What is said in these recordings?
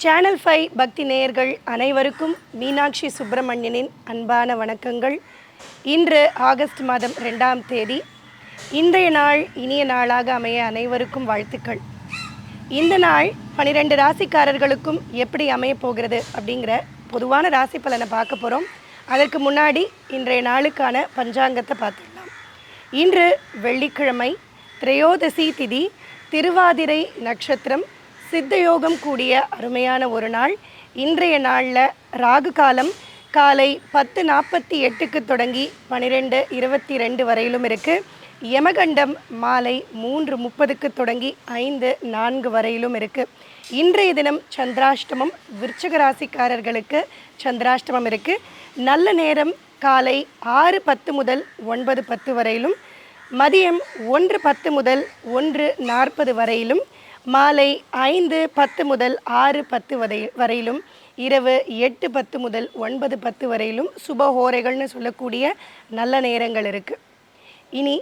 Channel five பக்தி நேயர்கள் அனைவருக்கும் மீனாட்சி சுப்பிரமணியனின் அன்பான வணக்கங்கள். இன்று ஆகஸ்ட் மாதம் ரெண்டாம் தேதி. இன்றைய நாள் இனிய நாளாக அமைய அனைவருக்கும் வாழ்த்துக்கள். இந்த நாள் பன்னிரெண்டு ராசிக்காரர்களுக்கும் எப்படி அமைய போகிறது அப்படிங்கிற பொதுவான ராசி பலனை பார்க்க போகிறோம் அதற்கு முன்னாடி இன்றைய நாளுக்கான பஞ்சாங்கத்தை பார்த்துக்கலாம் இன்று வெள்ளிக்கிழமை திரையோதசி திதி திருவாதிரை நட்சத்திரம் சித்தயோகம் கூடிய அருமையான ஒரு நாள். இன்றைய நாளில் ராகு காலம் காலை பத்து நாற்பத்தி எட்டுக்கு தொடங்கி பன்னிரெண்டு இருபத்தி ரெண்டு வரையிலும் இருக்குது யமகண்டம் மாலை மூன்று முப்பதுக்கு தொடங்கி ஐந்து நான்கு வரையிலும் இருக்குது இன்றைய தினம் சந்திராஷ்டமம் விருச்சக ராசிக்காரர்களுக்கு சந்திராஷ்டமம் இருக்குது நல்ல நேரம் காலை ஆறு பத்து முதல் ஒன்பது பத்து வரையிலும் மதியம் ஒன்று பத்து முதல் ஒன்று நாற்பது வரையிலும் மாலை ஐந்து பத்து முதல் ஆறு பத்து வரை வரையிலும் இரவு எட்டு பத்து முதல் ஒன்பது பத்து வரையிலும் சுபஹோரைகள்னு சொல்லக்கூடிய நல்ல நேரங்கள் இருக்குது இனி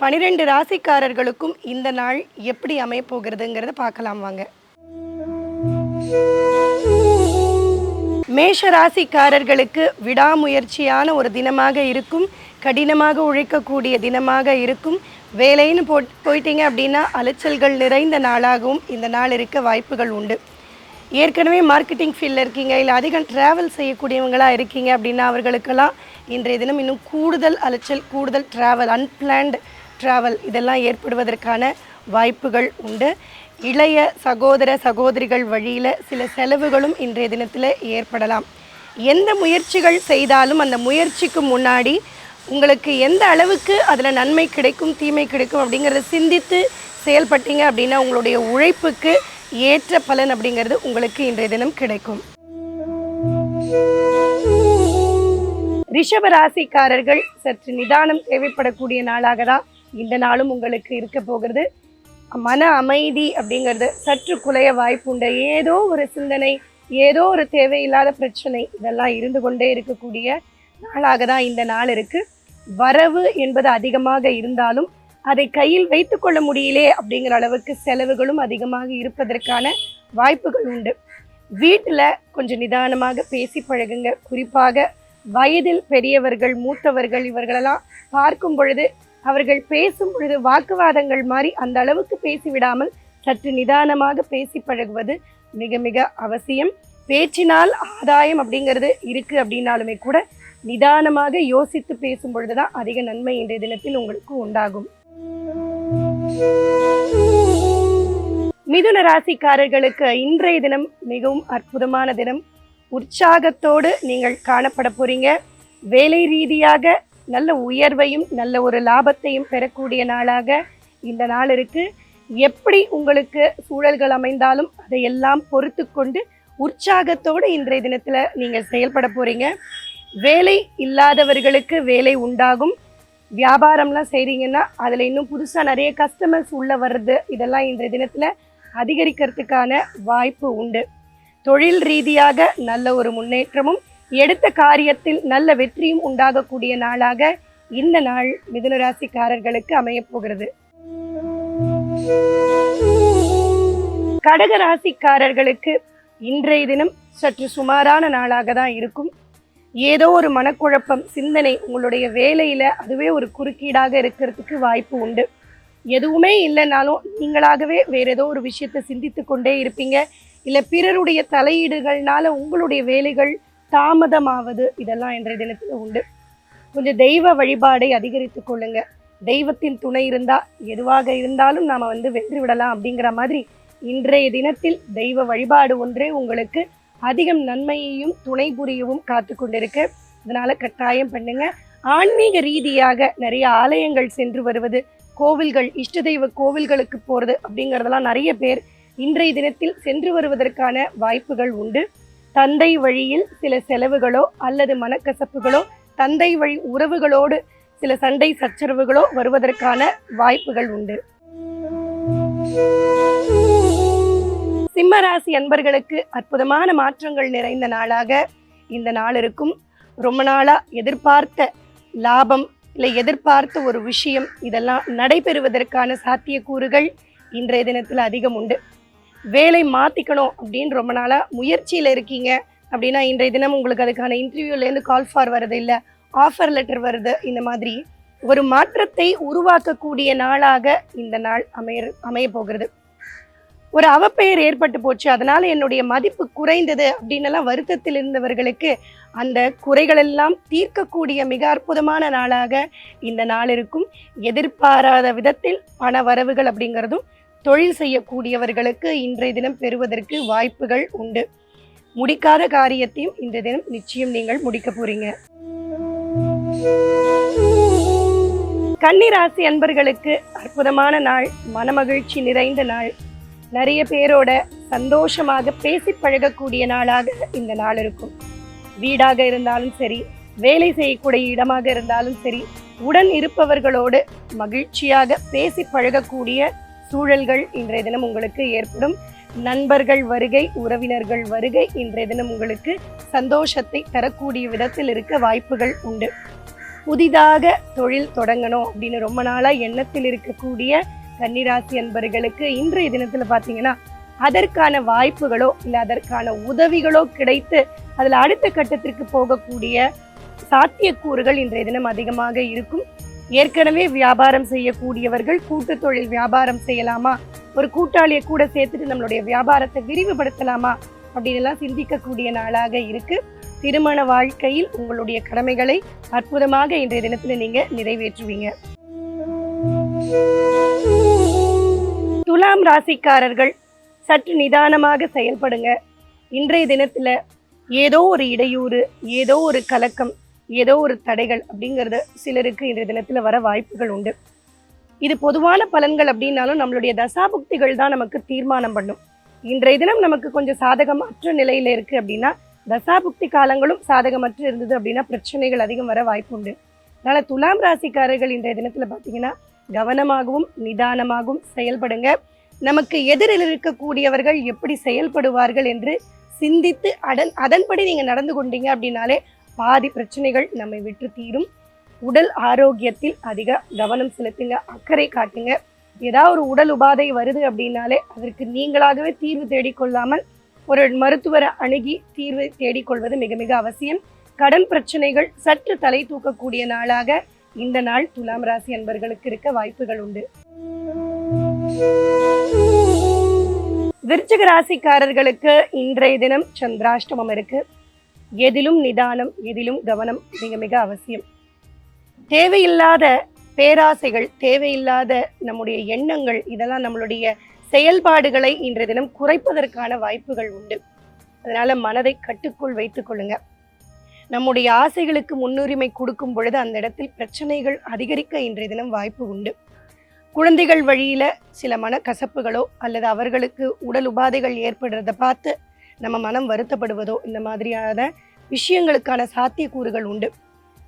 பனிரெண்டு ராசிக்காரர்களுக்கும் இந்த நாள் எப்படி அமையப்போகிறதுங்கிறத பார்க்கலாம் வாங்க. மேஷ ராசிக்காரர்களுக்கு விடாமுயற்சியான ஒரு தினமாக இருக்கும் கடினமாக உழைக்கக்கூடிய தினமாக இருக்கும் வேலைன்னு போ போயிட்டீங்க அப்படின்னா அலைச்சல்கள் நிறைந்த நாளாகவும் இந்த நாள் இருக்க வாய்ப்புகள் உண்டு. ஏற்கனவே மார்க்கெட்டிங் ஃபீல்டில் இருக்கீங்க இல்லை அதிகம் ட்ராவல் செய்யக்கூடியவங்களாக இருக்கீங்க அப்படின்னா அவர்களுக்கெல்லாம் இன்றைய தினம் இன்னும் கூடுதல் அலைச்சல் கூடுதல் ட்ராவல் அன்பிளான்டு ட்ராவல் இதெல்லாம் ஏற்படுவதற்கான வாய்ப்புகள் உண்டு. இளைய சகோதர சகோதரிகள் வழியில் சில செலவுகளும் இன்றைய தினத்தில் ஏற்படலாம். எந்த முயற்சிகள் செய்தாலும் அந்த முயற்சிக்கு முன்னாடி உங்களுக்கு எந்த அளவுக்கு அதில் நன்மை கிடைக்கும் தீமை கிடைக்கும் அப்படிங்கிறத சிந்தித்து செயல்பட்டீங்க அப்படின்னா உங்களுடைய உழைப்புக்கு ஏற்ற பலன் அப்படிங்கிறது உங்களுக்கு இன்றைய தினம் கிடைக்கும். ரிஷப ராசிக்காரர்கள் சற்று நிதானம் தேவைப்படக்கூடிய நாளாக தான் இந்த நாளும் உங்களுக்கு இருக்க போகிறது. மன அமைதி அப்படிங்கிறது சற்று குலைய வாய்ப்புண்டு ஏதோ ஒரு சிந்தனை ஏதோ ஒரு தேவையில்லாத பிரச்சனை இதெல்லாம் இருந்து கொண்டே இருக்கக்கூடிய நாளாக தான் இந்த நாள் இருக்குது வரவு என்பது அதிகமாக இருந்தாலும் அதை கையில் வைத்துக்கொள்ள முடியலே அப்படிங்கிற அளவுக்கு செலவுகளும் அதிகமாக இருப்பதற்கான வாய்ப்புகள் உண்டு. வீட்டில் கொஞ்சம் நிதானமாக பேசி பழகுங்க. குறிப்பாக வயதில் பெரியவர்கள் மூத்தவர்கள் இவர்களெல்லாம் பார்க்கும் பொழுது அவர்கள் பேசும் பொழுது வாக்குவாதங்கள் மாதிரி அந்த அளவுக்கு பேசிவிடாமல் சற்று நிதானமாக பேசி பழகுவது மிக மிக அவசியம். பேச்சினால் ஆதாயம் அப்படிங்கிறது இருக்குது அப்படின்னாலுமே கூட நிதானமாக யோசித்து பேசும் பொழுதுதான் அதிக நன்மை இன்றைய தினத்தில் உங்களுக்கு உண்டாகும். மிதுன ராசிக்காரர்களுக்கு இன்றைய தினம் மிகவும் அற்புதமான தினம். உற்சாகத்தோடு நீங்கள் காணப்பட போறீங்க. வேலை ரீதியாக நல்ல உயர்வையும் நல்ல ஒரு லாபத்தையும் பெறக்கூடிய நாளாக இந்த நாள் இருக்கு. எப்படி உங்களுக்கு சூழல்கள் அமைந்தாலும் அதையெல்லாம் பொறுத்து கொண்டு உற்சாகத்தோடு இன்றைய தினத்தில் நீங்கள் செயல்பட போறீங்க. வேலை இல்லாதவர்களுக்கு வேலை உண்டாகும். வியாபாரம்லாம் செய்கிறீங்கன்னா அதில் இன்னும் புதுசாக நிறைய கஸ்டமர்ஸ் உள்ளே வர்றது இதெல்லாம் இன்றைய தினத்தில் அதிகரிக்கிறதுக்கான வாய்ப்பு உண்டு. தொழில் ரீதியாக நல்ல ஒரு முன்னேற்றமும் எடுத்த காரியத்தில் நல்ல வெற்றியும் உண்டாகக்கூடிய நாளாக இந்த நாள் மிதுனராசிக்காரர்களுக்கு ராசிக்காரர்களுக்கு அமையப் கடக ராசிக்காரர்களுக்கு இன்றைய தினம் சற்று சுமாரான நாளாக தான் இருக்கும். ஏதோ ஒரு மனக்குழப்பம் சிந்தனை உங்களுடைய வேலையில் அதுவே ஒரு குறுக்கீடாக இருக்கிறதுக்கு வாய்ப்பு உண்டு. எதுவுமே இல்லைனாலும் நீங்களாகவே வேற ஏதோ ஒரு விஷயத்தை சிந்தித்து கொண்டே இருப்பீங்க. இல்லை பிறருடைய தலையீடுகள்னால உங்களுடைய வேலைகள் தாமதமாவது இதெல்லாம் இன்றைய தினத்தில் உண்டு. கொஞ்சம் தெய்வ வழிபாடை அதிகரித்து கொள்ளுங்க. தெய்வத்தின் துணை இருந்தால் எதுவாக இருந்தாலும் நாம் வந்து வென்று விடலாம் அப்படிங்கிற மாதிரி இன்றைய தினத்தில் தெய்வ வழிபாடு ஒன்றே உங்களுக்கு அதிகம் நன்மையையும் துணை புரியவும் காத்து கொண்டிருக்கு அதனால கட்டாயம் பண்ணுங்க. ஆன்மீக ரீதியாக நிறைய ஆலயங்கள் சென்று வருவது கோவில்கள் இஷ்ட தெய்வ கோவில்களுக்கு போகிறது அப்படிங்கிறதெல்லாம் நிறைய பேர் இன்றைய தினத்தில் சென்று வருவதற்கான வாய்ப்புகள் உண்டு. தந்தை வழியில் சில செலவுகளோ அல்லது மனக்கசப்புகளோ தந்தை வழி உறவுகளோடு சில சண்டை சச்சரவுகளோ வருவதற்கான வாய்ப்புகள் உண்டு. சிம்மராசி அன்பர்களுக்கு அற்புதமான மாற்றங்கள் நிறைந்த நாளாக இந்த நாள் இருக்கும். ரொம்ப நாளாக எதிர்பார்த்த லாபம் இல்லை எதிர்பார்த்த ஒரு விஷயம் இதெல்லாம் நடைபெறுவதற்கான சாத்தியக்கூறுகள் இன்றைய தினத்தில் அதிகம் உண்டு. வேலை மாற்றிக்கணும் அப்படின்னு ரொம்ப நாளாக முயற்சியில் இருக்கீங்க அப்படின்னா இன்றைய தினம் உங்களுக்கு அதுக்கான இன்டர்வியூலேருந்து கால் ஃபார் வருது இல்லை ஆஃபர் லெட்டர் வருது இந்த மாதிரி ஒரு மாற்றத்தை உருவாக்கக்கூடிய நாளாக இந்த நாள் அமைய அமைய போகிறது. ஒரு அவப்பெயர் ஏற்பட்டு போச்சு. அதனால் என்னுடைய மதிப்பு குறைந்தது அப்படின்னெல்லாம் வருத்தத்தில் இருந்தவர்களுக்கு அந்த குறைகளெல்லாம் தீர்க்கக்கூடிய மிக அற்புதமான நாளாக இந்த நாள் இருக்கும் எதிர்பாராத விதத்தில் பண வரவுகள் அப்படிங்கிறதும் தொழில் செய்யக்கூடியவர்களுக்கு இன்றைய தினம் பெறுவதற்கு வாய்ப்புகள் உண்டு. முடிக்காத காரியத்தையும் இன்றைய தினம் நிச்சயம் நீங்கள் முடிக்க போறீங்க. கன்னிராசி அன்பர்களுக்கு அற்புதமான நாள் மனமகிழ்ச்சி நிறைந்த நாள். நிறைய பேரோட சந்தோஷமாக பேசி பழகக்கூடிய நாளாக இந்த நாள் இருக்கும். வீடாக இருந்தாலும் சரி வேலை செய்யக்கூடிய இடமாக இருந்தாலும் சரி உடன் இருப்பவர்களோடு மகிழ்ச்சியாக பேசி பழகக்கூடிய சூழல்கள் இன்றைய தினம் உங்களுக்கு ஏற்படும். நண்பர்கள் வருகை உறவினர்கள் வருகை இன்றைய தினம் உங்களுக்கு சந்தோஷத்தை தரக்கூடிய விதத்தில் இருக்க வாய்ப்புகள் உண்டு. புதிதாக தொழில் தொடங்கணும் அப்படின்னு ரொம்ப நாளாக எண்ணத்தில் இருக்கக்கூடிய கன்னிராசி அன்பர்களுக்கு இன்றைய தினத்தில் பார்த்தீங்கன்னா அதற்கான வாய்ப்புகளோ இல்லை அதற்கான உதவிகளோ கிடைத்து அதில் அடுத்த கட்டத்திற்கு போகக்கூடிய சாத்தியக்கூறுகள் இன்றைய தினம் அதிகமாக இருக்கும். ஏற்கனவே வியாபாரம் செய்யக்கூடியவர்கள் கூட்டு தொழில் வியாபாரம் செய்யலாமா? ஒரு கூட்டாளியை கூட சேர்த்துட்டு நம்மளுடைய வியாபாரத்தை விரிவுபடுத்தலாமா? அப்படின்னு எல்லாம் சிந்திக்கக்கூடிய நாளாக இருக்கு. திருமண வாழ்க்கையில் உங்களுடைய கடமைகளை அற்புதமாக இன்றைய தினத்துல நீங்க நிறைவேற்றுவீங்க. துலாம் ராசிக்காரர்கள் சற்று நிதானமாக செயல்படுங்க. இன்றைய தினத்தில் ஏதோ ஒரு இடையூறு ஏதோ ஒரு கலக்கம் ஏதோ ஒரு தடைகள் அப்படிங்கிறது சிலருக்கு இன்றைய தினத்தில் வர வாய்ப்புகள் உண்டு. இது பொதுவான பலன்கள் அப்படின்னாலும் நம்மளுடைய தசாபுக்திகள் தான் நமக்கு தீர்மானம் பண்ணும். இன்றைய தினம் நமக்கு கொஞ்சம் சாதகமற்ற நிலையில் இருக்குது அப்படின்னா தசாபுக்தி காலங்களும் சாதகமற்று இருந்தது அப்படின்னா பிரச்சனைகள் அதிகம் வர வாய்ப்பு உண்டு. அதனால் துலாம் ராசிக்காரர்கள் இன்றைய தினத்தில் பார்த்தீங்கன்னா கவனமாகவும் நிதானமாகவும் செயல்படுங்க. நமக்கு எதிரில் இருக்கக்கூடியவர்கள் எப்படி செயல்படுவார்கள் என்று சிந்தித்து அதன் அதன்படி நீங்கள் நடந்து கொண்டீங்க அப்படின்னாலே பாதி பிரச்சனைகள் நம்மை விட்டு தீரும். உடல் ஆரோக்கியத்தில் அதிக கவனம் செலுத்துங்க அக்கறை காட்டுங்க. ஏதாவது ஒரு உடல் உபாதை வருது அப்படின்னாலே அதற்கு நீங்களாகவே தீர்வு தேடிக்கொள்ளாமல் ஒரு மருத்துவரை அணுகி தீர்வு தேடிக்கொள்வது மிக மிக அவசியம். கடன் பிரச்சனைகள் சற்று தலை தூக்கக்கூடிய நாளாக இந்த நாள் துலாம் ராசி அன்பர்களுக்கு இருக்க வாய்ப்புகள் உண்டு. விருச்சிக ராசிக்காரர்களுக்கு இன்றைய தினம் சந்திராஷ்டமம் இருக்கு. எதிலும் நிதானம் எதிலும் கவனம் மிக மிக அவசியம். தேவையில்லாத பேராசைகள் தேவையில்லாத நம்முடைய எண்ணங்கள் இதெல்லாம் நம்மளுடைய செயல்பாடுகளை இன்றைய தினம் குறைப்பதற்கான வாய்ப்புகள் உண்டு. அதனால மனதை கட்டுக்குள் வைத்துக் கொள்ளுங்க. நம்முடைய ஆசைகளுக்கு முன்னுரிமை கொடுக்கும் பொழுது அந்த இடத்தில் பிரச்சனைகள் அதிகரிக்க இன்றைய தினம் வாய்ப்பு உண்டு. குழந்தைகள் வழியில் சில மனக்கசப்புகளோ அல்லது அவர்களுக்கு உடல் உபாதைகள் ஏற்படுறத பார்த்து நம்ம மனம் வருத்தப்படுவதோ இந்த மாதிரியான விஷயங்களுக்கான சாத்தியக்கூறுகள் உண்டு.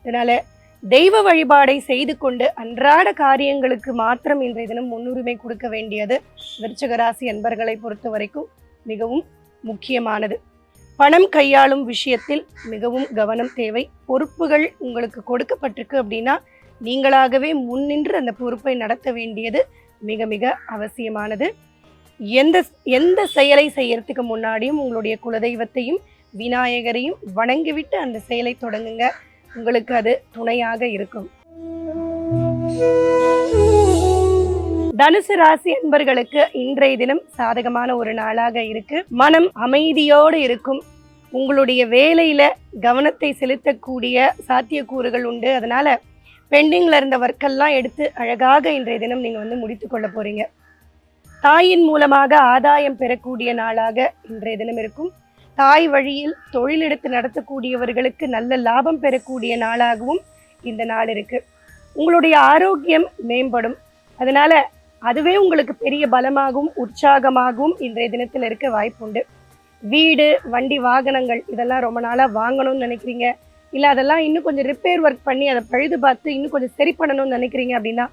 இதனால் தெய்வ வழிபாடை செய்து கொண்டு அன்றாட காரியங்களுக்கு மாத்திரம் இன்றைய தினம் முன்னுரிமை கொடுக்க வேண்டியது விருச்சகராசி அன்பர்களை பொறுத்த வரைக்கும் மிகவும் முக்கியமானது. பணம் கையாளும் விஷயத்தில் மிகவும் கவனம் தேவை. பொறுப்புகள் உங்களுக்கு கொடுக்கப்பட்டிருக்கு அப்படின்னா நீங்களாகவே முன்னின்று அந்த பொறுப்பை நடத்த வேண்டியது மிக மிக அவசியமானது. எந்த எந்த செயலை செய்யறதுக்கு முன்னாடியும் உங்களுடைய குலதெய்வத்தையும் விநாயகரையும் வணங்கிவிட்டு அந்த செயலை தொடங்குங்க. உங்களுக்கு அது துணையாக இருக்கும். தனுசு ராசி அன்பர்களுக்கு இன்றைய தினம் சாதகமான ஒரு நாளாக இருக்கு. மனம் அமைதியோடு இருக்கும். உங்களுடைய வேலையில கவனத்தை செலுத்தக்கூடிய சாத்தியக்கூறுகள் உண்டு. அதனால பெண்டிங்ல இருந்த ஒர்க்கெல்லாம் எடுத்து அழகாக இன்றைய தினம் நீங்க வந்து முடித்து கொள்ள போறீங்க. தாயின் மூலமாக ஆதாயம் பெறக்கூடிய நாளாக இன்றைய தினம் இருக்கும். தாய் வழியில் தொழில் எடுத்து நடத்தக்கூடியவர்களுக்கு நல்ல லாபம் பெறக்கூடிய நாளாகவும் இந்த நாள் இருக்கு. உங்களுடைய ஆரோக்கியம் மேம்படும். அதனால அதுவே உங்களுக்கு பெரிய பலமாகவும் உற்சாகமாகவும் இன்றைய தினத்தில் இருக்க வாய்ப்புண்டு. வீடு வண்டி வாகனங்கள் இதெல்லாம் ரொம்ப நாளாக வாங்கணும்னு நினைக்கிறீங்க. இல்லை அதெல்லாம் இன்னும் கொஞ்சம் ரிப்பேர் ஒர்க் பண்ணி அதை பழுது பார்த்து இன்னும் கொஞ்சம் சரி பண்ணணும்னு நினைக்கிறீங்க அப்படின்னா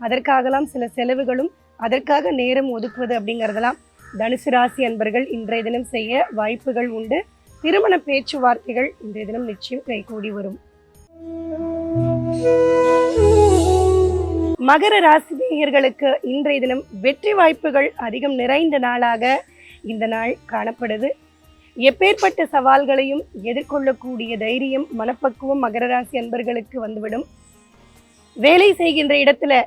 அதற்காகலாம் சில செலவுகளும் அதற்காக நேரம் ஒதுக்குவது அப்படிங்கிறதெல்லாம் தனுசு ராசி அன்பர்கள் இன்றைய தினம் செய்ய வாய்ப்புகள் உண்டு. திருமண பேச்சுவார்த்தைகள் இன்றைய தினம் நிச்சயம் கைகூடி வரும். மகர ராசி நேயர்களுக்கு இன்றைய தினம் வெற்றி வாய்ப்புகள் அதிகம் நிறைந்த நாளாக இந்த நாள் காணப்படுது. எப்பேற்பட்ட சவால்களையும் எதிர்கொள்ளக்கூடிய தைரியம் மனப்பக்குவம் மகர ராசி அன்பர்களுக்கு வந்துவிடும். வேலை செய்கின்ற இடத்துல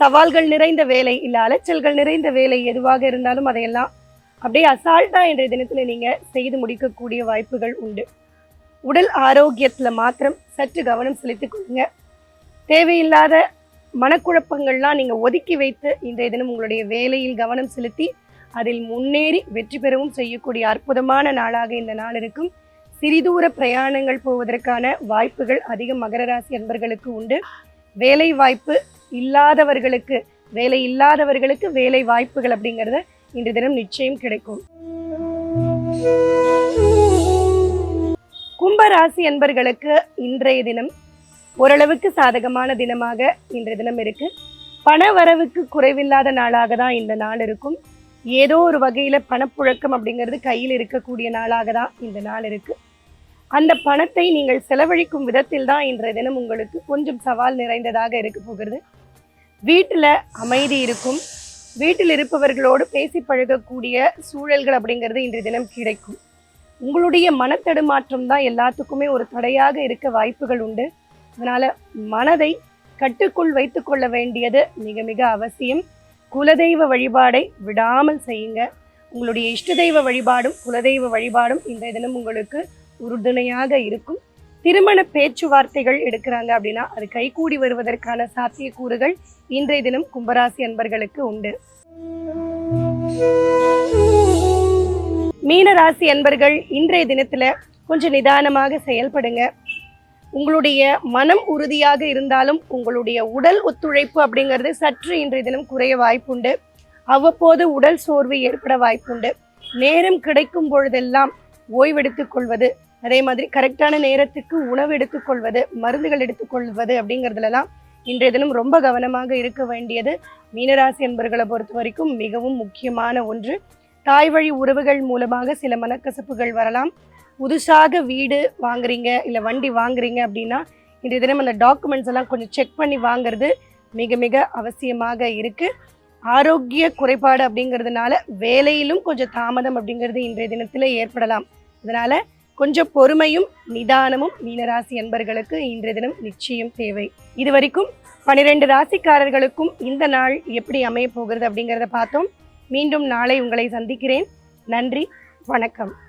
சவால்கள் நிறைந்த வேலை இல்லை அலைச்சல்கள் நிறைந்த வேலை எதுவாக இருந்தாலும் அதையெல்லாம் அப்படியே அசால்ட்டாக என்ற தினத்தில் நீங்கள் செய்து முடிக்கக்கூடிய வாய்ப்புகள் உண்டு. உடல் ஆரோக்கியத்தில் மாத்திரம் சற்று கவனம் செலுத்திக் கொள்ளுங்க. தேவையில்லாத மனக்குழப்பங்கள்லாம் நீங்கள் ஒதுக்கி வைத்து இன்றைய தினம் உங்களுடைய வேலையில் கவனம் செலுத்தி அதில் முன்னேறி வெற்றி பெறவும் செய்யக்கூடிய அற்புதமான நாளாக இந்த நாள் இருக்கும். சிறிதூர பிரயாணங்கள் போவதற்கான வாய்ப்புகள் அதிகம் மகர ராசி அன்பர்களுக்கு உண்டு. வேலை வாய்ப்பு இல்லாதவர்களுக்கு வேலை இல்லாதவர்களுக்கு வேலை வாய்ப்புகள் அப்படிங்கிறது இன்று தினம் நிச்சயம் கிடைக்கும். கும்பராசி அன்பர்களுக்கு இன்றைய தினம் ஓரளவுக்கு சாதகமான தினமாக இன்றைய தினம் இருக்கு. பண வரவுக்கு குறைவில்லாத நாளாக தான் இந்த நாள் இருக்கும். ஏதோ ஒரு வகையில் பணப்புழக்கம் அப்படிங்கிறது கையில் இருக்கக்கூடிய நாளாக தான் இந்த நாள் இருக்கு. அந்த பணத்தை நீங்கள் செலவழிக்கும் விதத்தில் தான் இன்றைய தினம் உங்களுக்கு கொஞ்சம் சவால் நிறைந்ததாக இருக்க போகிறது. வீட்டில் அமைதி இருக்கும். வீட்டில் இருப்பவர்களோடு பேசி பழகக்கூடிய சூழல்கள் அப்படிங்கிறது இன்றைய தினம் கிடைக்கும். உங்களுடைய மனத்தடுமாற்றம் தான் எல்லாத்துக்குமே ஒரு தடையாக இருக்க வாய்ப்புகள் உண்டு. அதனால் மனதை கட்டுக்குள் வைத்துக்கொள்ள வேண்டியது மிக மிக அவசியம். குலதெய்வ வழிபாடை விடாமல் செய்யுங்க. உங்களுடைய இஷ்ட தெய்வ வழிபாடும் குலதெய்வ வழிபாடும் இன்றைய தினம் உங்களுக்கு உறுதுணையாக இருக்கும். திருமண பேச்சுவார்த்தைகள் எடுக்கிறாங்க அப்படின்னா அது கைகூடி வருவதற்கான சாத்தியக்கூறுகள் இன்றைய தினம் கும்பராசி அன்பர்களுக்கு உண்டு. மீனராசி அன்பர்கள் இன்றைய தினத்தில் கொஞ்சம் நிதானமாக செயல்படுங்க. உங்களுடைய மனம் உறுதியாக இருந்தாலும் உங்களுடைய உடல் ஒத்துழைப்பு அப்படிங்கிறது சற்று இன்றைய தினம் குறைய வாய்ப்புண்டு. அவ்வப்போது உடல் சோர்வு ஏற்பட வாய்ப்புண்டு. நேரம் கிடைக்கும் பொழுதெல்லாம் ஓய்வெடுத்துக் கொள்வது அதே மாதிரி கரெக்டான நேரத்துக்கு உணவு எடுத்துக்கொள்வது மருந்துகள் எடுத்துக்கொள்வது அப்படிங்கிறதுலலாம் இன்றைய தினம் ரொம்ப கவனமாக இருக்க வேண்டியது மீனராசி என்பர்களை பொறுத்த வரைக்கும் மிகவும் முக்கியமான ஒன்று. தாய் வழி உறவுகள் மூலமாக சில மனக்கசப்புகள் வரலாம். புதுசாக வீடு வாங்குறீங்க இல்லை வண்டி வாங்குறீங்க அப்படின்னா இன்றைய தினம் அந்த டாக்குமெண்ட்ஸ் எல்லாம் கொஞ்சம் செக் பண்ணி வாங்குறது மிக மிக அவசியமாக இருக்குது ஆரோக்கிய குறைபாடு அப்படிங்கிறதுனால வேலையிலும் கொஞ்சம் தாமதம் அப்படிங்கிறது இன்றைய தினத்தில் ஏற்படலாம். அதனால் கொஞ்சம் பொறுமையும் நிதானமும் மீனராசி அன்பர்களுக்கு இன்றைய தினம் நிச்சயம் தேவை. இது வரைக்கும் பன்னிரெண்டு ராசிக்காரர்களுக்கும் இந்த நாள் எப்படி அமைய போகிறது அப்படிங்கிறத பார்த்தோம். மீண்டும் நாளை உங்களை சந்திக்கிறேன். நன்றி வணக்கம்.